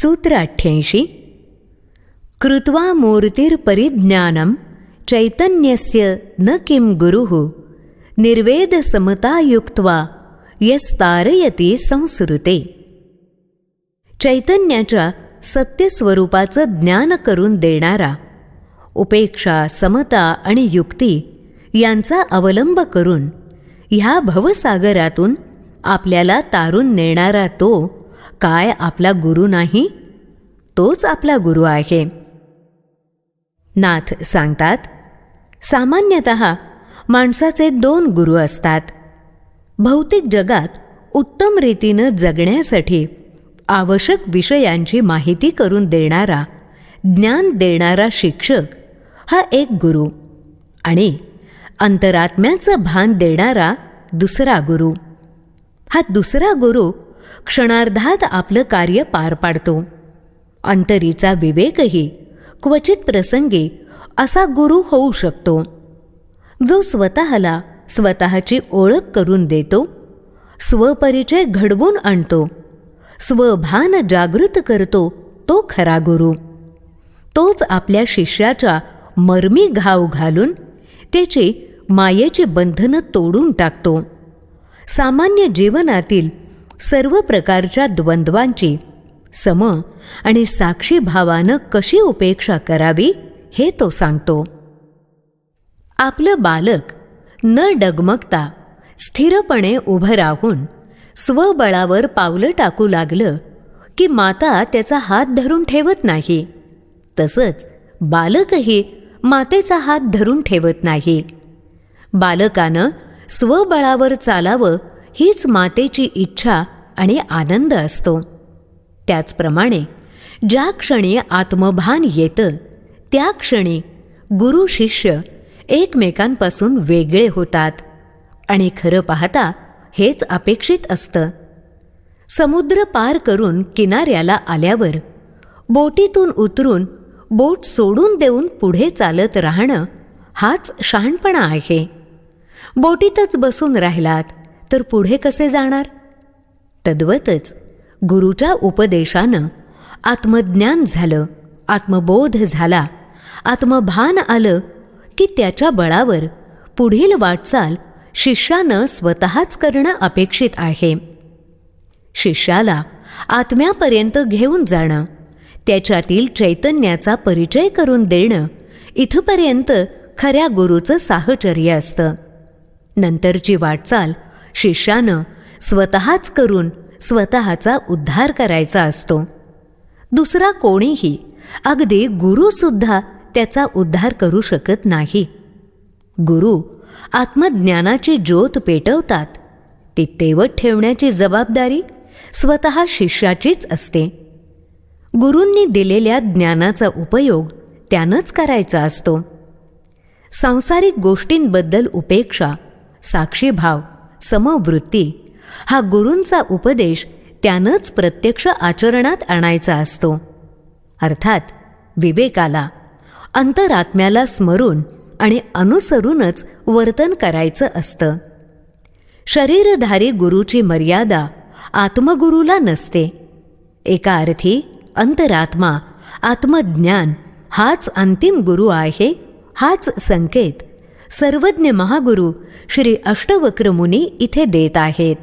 सूत्र अठ्ठ्याऐंशी. कृत्वा मूर्तिर्परिज्ञानं चैतन्यस्य न किं गुरुः निर्वेदसमतायुक्त्वा यस्तारयति संसृते. चैतन्याच्या सत्यस्वरूपाचं ज्ञान करून देणारा उपेक्षा समता आणि युक्ती यांचा अवलंब करून ह्या भवसागरातून आपल्याला तारून नेणारा तो काय आपला गुरु नाही? तोच आपला गुरु आहे. नाथ सांगतात सामान्यतः माणसाचे दोन गुरु असतात. भौतिक जगात उत्तम रीतीनं जगण्यासाठी आवश्यक विषयांची माहिती करून देणारा ज्ञान देणारा शिक्षक हा एक गुरु आणि अंतरात्म्याचं भान देणारा दुसरा गुरु. हा दुसरा गुरु क्षणार्धात आपलं कार्य पार पाडतो. अंतरीचा विवेकही क्वचित प्रसंगी असा गुरु होऊ शकतो. जो स्वतःला स्वतःची ओळख करून देतो स्वपरिचय घडवून आणतो स्वभान जागृत करतो तो खरा गुरु. तोच आपल्या शिष्याच्या मर्मी घाव घालून त्याची मायेची बंधनं तोडून टाकतो. सामान्य जीवनातील सर्व प्रकारच्या द्वंद्वांची सम आणि साक्षी भावानं कशी उपेक्षा करावी हे तो सांगतो. आपलं बालक न डगमगता स्थिरपणे उभं राहून स्वबळावर पावलं टाकू लागलं की माता त्याचा हात धरून ठेवत नाही. तसंच बालकही मातेचा हात धरून ठेवत नाही. बालकानं स्वबळावर चालावं हीच मातेची इच्छा आणि आनंद असतो. त्याचप्रमाणे ज्या क्षणी आत्मभान येतं त्या क्षणी गुरु शिष्य एकमेकांपासून वेगळे होतात आणि खरं पाहता हेच अपेक्षित असतं. समुद्र पार करून किनाऱ्याला आल्यावर बोटीतून उतरून बोट सोडून देऊन पुढे चालत राहणं हाच शहाणपणा आहे. बोटीतच बसून राहिलात तर पुढे कसे जाणार? तद्वतच गुरुच्या उपदेशानं आत्मज्ञान झालं आत्मबोध झाला आत्मभान आलं की त्याच्या बळावर पुढील वाटचाल शिष्यानं स्वतःच करणं अपेक्षित आहे. शिष्याला आत्म्यापर्यंत घेऊन जाणं त्याच्यातील चैतन्याचा परिचय करून देणं इथपर्यंत खऱ्या गुरुचं साहचर्य असतं. नंतरची वाटचाल शिष्यानं स्वतःच करून स्वतःचा उद्धार करायचा असतो. दुसरा कोणीही अगदी गुरुसुद्धा त्याचा उद्धार करू शकत नाही. गुरु आत्मज्ञानाची ज्योत पेटवतात. ती तेवत ठेवण्याची जबाबदारी स्वतः शिष्याचीच असते. गुरूंनी दिलेल्या ज्ञानाचा उपयोग त्यानंच करायचा असतो. सांसारिक गोष्टींबद्दल उपेक्षा साक्षीभाव समवृत्ती. हा गुरूंचा उपदेश त्यानंच प्रत्यक्ष आचरणात आणायचा असतो. अर्थात विवेकाला अंतरात्म्याला स्मरून आणि अनुसरूनच वर्तन करायचं असतं. शरीरधारी गुरुची मर्यादा आत्मगुरूला नसते. एका अर्थी अंतरात्मा आत्मज्ञान हाच अंतिम गुरु आहे हाच संकेत. सर्वज्ञ महागुरु श्री अष्टवक्र मुनी इथे देत आहेत.